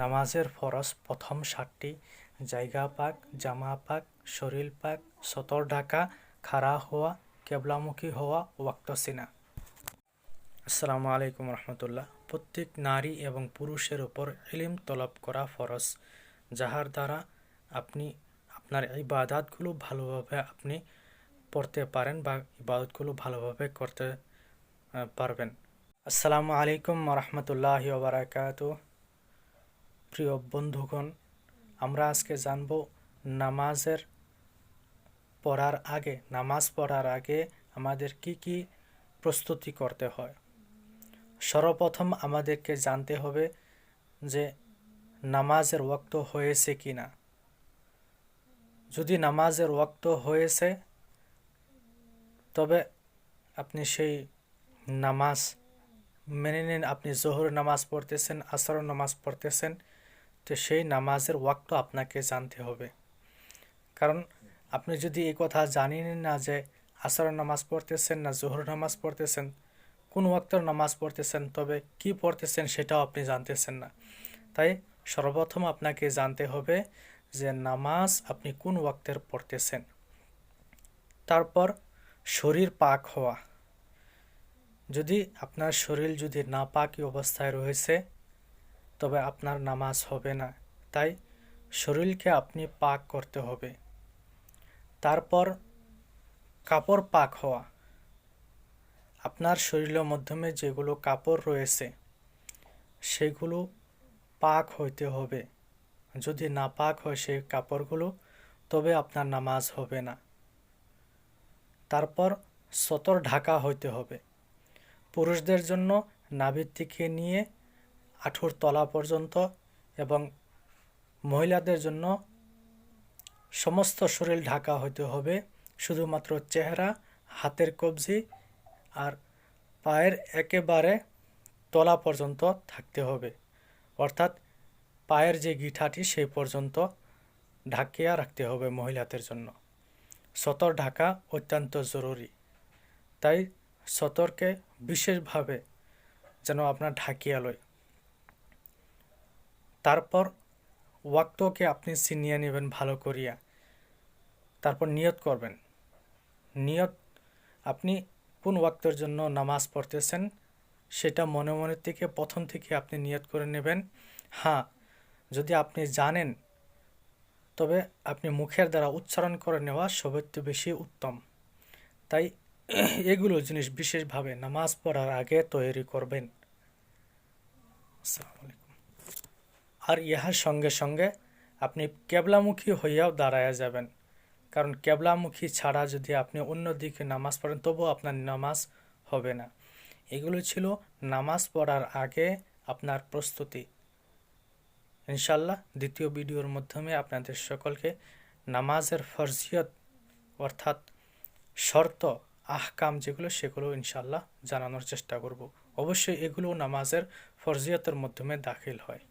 নামাজের ফরজ প্রথম সাতটি, জায়গা পাক, জামা পাক শরীর পাক, সতর ঢাকা, খাড়া হওয়া, কেবলামুখী হওয়া, ওয়াক্ত সিনা। আসসালামু আলাইকুম রহমতুল্লাহ। প্রত্যেক নারী এবং পুরুষের উপর ইলিম তলব করা ফরজ, যাহার দ্বারা আপনি আপনার ইবাদাতগুলো ভালোভাবে আপনি পড়তে পারেন বা ইবাদতগুলো ভালোভাবে করতে পারবেন। আসসালামু আলাইকুম রহমতুল্লাহ বারাকাত প্রিয় বন্ধুগণ, আমরা আজকে জানব নামাজের পড়ার আগে, নামাজ পড়ার আগে আমাদের কি কি প্রস্তুতি করতে হয়। সর্বপ্রথম আমাদেরকে জানতে হবে যে নামাজের ওয়াক্ত হয়েছে কি না। যদি নামাজের ওক্ত হয়েছে, তবে আপনি সেই নামাজ মেনে নিন। আপনি জোহর নামাজ পড়তেছেন আসর নামাজ পড়তেছেন তো সেই নামাজের ওয়াক্ত আপনাকে জানতে হবে। কারণ আপনি যদি এই কথা জানেন না যে আসর নামাজ পড়তেছেন না জোহর নামাজ পড়তেছেন, কোন ওয়াক্তের নামাজ পড়তেছেন, তবে কি পড়তেছেন সেটাও আপনি জানতেছেন না। তাই সর্বপ্রথম আপনাকে জানতে হবে যে নামাজ আপনি কোন ওয়াক্তের পড়তেছেন। তারপর শরীর পাক হওয়া। যদি আপনার শরীর যদি নাপাকি অবস্থায় রয়েছে তবে আপনার নামাজ হবে না। তাই শরীরকে আপনি পাক করতে হবে। তারপর কাপড় পাক হওয়া। আপনার শরীরের মাধ্যমে যেগুলো কাপড় রয়েছে, সেগুলো পাক হইতে হবে। যদি না পাক হয় সেই কাপড়গুলো, তবে আপনার নামাজ হবে না। তারপর সতর ঢাকা হইতে হবে। পুরুষদের জন্য নাভির নিয়ে আঠুর তলা পর্যন্ত এবং মহিলাদের জন্য সমস্ত শরীর ঢাকা হইতে হবে, শুধুমাত্র চেহারা, হাতের কবজি আর পায়ের একেবারে তলা পর্যন্ত থাকতে হবে। অর্থাৎ পায়ের যে গিঠাটি সেই পর্যন্ত ঢাকিয়া রাখতে হবে মহিলাদের জন্য। সতর ঢাকা অত্যন্ত জরুরি। তাই সতর্কে বিশেষভাবে যেন আপনার ঢাকিয়া লয়। তারপর ওয়াক্তকে আপনি চিনিয়ে নেবেন ভালো করিয়া। তারপর নিয়ত করবেন। নিয়ত, আপনি কোন ওয়াক্তের জন্য নামাজ পড়তেছেন সেটা মনে মনে থেকে, প্রথম থেকে আপনি নিয়ত করে নেবেন। হ্যাঁ যদি আপনি জানেন, তবে আপনি মুখের দ্বারা উচ্চারণ করে নেওয়া সবচেয়ে বেশি উত্তম। তাই এগুলো জিনিস বিশেষভাবে নামাজ পড়ার আগে তৈরি করবেন। আসসালামু আলাইকুম। আর ইহার সঙ্গে সঙ্গে আপনি কেবলামুখী হইয়াও দাঁড়ায়া যাবেন। কারণ কেবলামুখী ছাড়া যদি আপনি অন্য দিকে নামাজ পড়েন, তবুও আপনার নামাজ হবে না। এগুলো ছিল নামাজ পড়ার আগে আপনার প্রস্তুতি। ইনশাল্লাহ দ্বিতীয় ভিডিওর মাধ্যমে আপনাদের সকলকে নামাজের ফরজিয়ত অর্থাৎ শর্ত, আহকাম যেগুলো, সেগুলো ইনশাল্লাহ জানানোর চেষ্টা করব। অবশ্যই এগুলো নামাজের ফরজিয়তের মাধ্যমে দাখিল হয়।